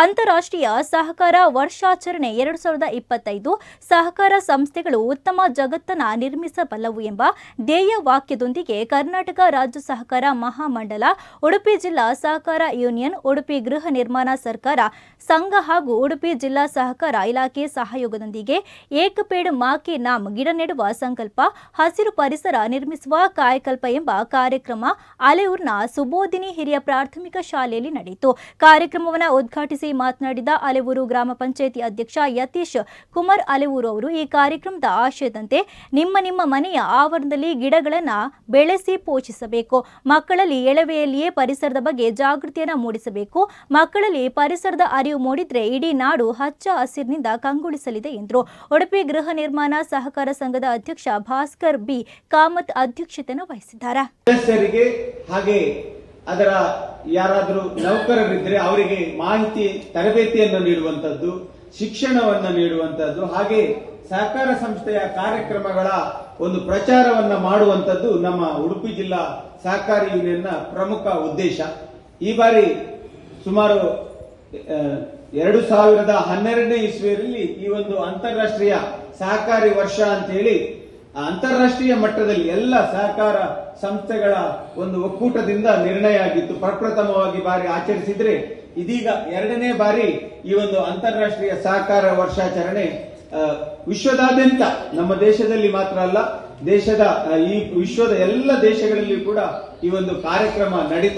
ಅಂತಾರಾಷ್ಟ್ರೀಯ ಸಹಕಾರ ವರ್ಷಾಚರಣೆ ಎರಡು ಸಾವಿರದ ಇಪ್ಪತ್ತೈದು ಸಹಕಾರ ಸಂಸ್ಥೆಗಳು ಉತ್ತಮ ಜಗತ್ತನ್ನ ನಿರ್ಮಿಸಬಲ್ಲವು ಎಂಬ ಧ್ಯೇಯ ವಾಕ್ಯದೊಂದಿಗೆ ಕರ್ನಾಟಕ ರಾಜ್ಯ ಸಹಕಾರ ಮಹಾಮಂಡಲ, ಉಡುಪಿ ಜಿಲ್ಲಾ ಸಹಕಾರ ಯೂನಿಯನ್, ಉಡುಪಿ ಗೃಹ ನಿರ್ಮಾಣ ಸರ್ಕಾರ ಸಂಘ ಹಾಗೂ ಉಡುಪಿ ಜಿಲ್ಲಾ ಸಹಕಾರ ಇಲಾಖೆ ಸಹಯೋಗದೊಂದಿಗೆ ಏಕಪೇಡ್ ಮಾಕೆ ನಾಮ್ ಗಿಡ ನೆಡುವ ಸಂಕಲ್ಪ, ಹಸಿರು ಪರಿಸರ ನಿರ್ಮಿಸುವ ಕಾಯಕಲ್ಪ ಎಂಬ ಕಾರ್ಯಕ್ರಮ ಅಲೆಯೂರ್ನ ಸುಬೋಧಿನಿ ಹಿರಿಯ ಪ್ರಾಥಮಿಕ ಶಾಲೆಯಲ್ಲಿ ನಡೆಯಿತು. ಕಾರ್ಯಕ್ರಮವನ್ನು ಉದ್ಘಾಟಿಸಿ ಮಾತನಾಡಿದ ಅಲೆವೂರು ಗ್ರಾಮ ಪಂಚಾಯಿತಿ ಅಧ್ಯಕ್ಷ ಯತೀಶ್ ಕುಮಾರ್ ಅಲೆವೂರು ಅವರು ಈ ಕಾರ್ಯಕ್ರಮದ ಆಶಯದಂತೆ ನಿಮ್ಮ ನಿಮ್ಮ ಮನೆಯ ಆವರಣದಲ್ಲಿ ಗಿಡಗಳನ್ನು ಬೆಳೆಸಿ ಪೋಷಿಸಬೇಕು. ಮಕ್ಕಳಲ್ಲಿ ಎಳವೆಯಲ್ಲಿಯೇ ಪರಿಸರದ ಬಗ್ಗೆ ಜಾಗೃತಿಯನ್ನು ಮೂಡಿಸಬೇಕು. ಮಕ್ಕಳಲ್ಲಿ ಪರಿಸರದ ಅರಿವು ಮೂಡಿದ್ರೆ ಇಡೀ ನಾಡು ಹಚ್ಚ ಹಸಿರಿನಿಂದ ಕಂಗೊಳಿಸಲಿದೆ ಎಂದರು. ಉಡುಪಿ ಗೃಹ ನಿರ್ಮಾಣ ಸಹಕಾರ ಸಂಘದ ಅಧ್ಯಕ್ಷ ಭಾಸ್ಕರ್ ಬಿ ಕಾಮತ್ ಅಧ್ಯಕ್ಷತೆಯನ್ನು ವಹಿಸಿದ್ದಾರೆ. ಅದರ ಯಾರಾದರೂ ನೌಕರರಿದ್ರೆ ಅವರಿಗೆ ಮಾಹಿತಿ, ತರಬೇತಿಯನ್ನು ನೀಡುವಂತದ್ದು ಶಿಕ್ಷಣವನ್ನು ನೀಡುವಂತದ್ದು ಹಾಗೆ ಸಹಕಾರ ಸಂಸ್ಥೆಯ ಕಾರ್ಯಕ್ರಮಗಳ ಒಂದು ಪ್ರಚಾರವನ್ನ ಮಾಡುವಂತದ್ದು ನಮ್ಮ ಉಡುಪಿ ಜಿಲ್ಲಾ ಸಹಕಾರಿ ಯೂನಿಯನ್ನ ಪ್ರಮುಖ ಉದ್ದೇಶ. ಈ ಬಾರಿ ಸುಮಾರು ಎರಡು ಸಾವಿರದ ಹನ್ನೆರಡನೇ ಇಸ್ವಿಯಲ್ಲಿ ಈ ಒಂದು ಅಂತಾರಾಷ್ಟ್ರೀಯ ಸಹಕಾರಿ ವರ್ಷ ಅಂತ ಹೇಳಿ ಅಂತಾರಾಷ್ಟ್ರೀಯ ಮಟ್ಟದಲ್ಲಿ ಎಲ್ಲ ಸಹಕಾರ ಸಂಸ್ಥೆಗಳ ಒಂದು ಒಕ್ಕೂಟದಿಂದ ನಿರ್ಣಯ ಆಗಿತ್ತು. ಪ್ರಪ್ರಥಮವಾಗಿ ಬಾರಿ ಆಚರಿಸಿದ್ರೆ ಇದೀಗ ಎರಡನೇ ಬಾರಿ ಈ ಒಂದು ಅಂತಾರಾಷ್ಟ್ರೀಯ ಸಹಕಾರ ವರ್ಷಾಚರಣೆ ವಿಶ್ವದಾದ್ಯಂತ. ನಮ್ಮ ದೇಶದಲ್ಲಿ ಮಾತ್ರ ಅಲ್ಲ, ದೇಶದ ಈ ವಿಶ್ವದ ಎಲ್ಲ ದೇಶಗಳಲ್ಲಿ ಕೂಡ ಈ ಒಂದು ಕಾರ್ಯಕ್ರಮ ನಡೀತಾ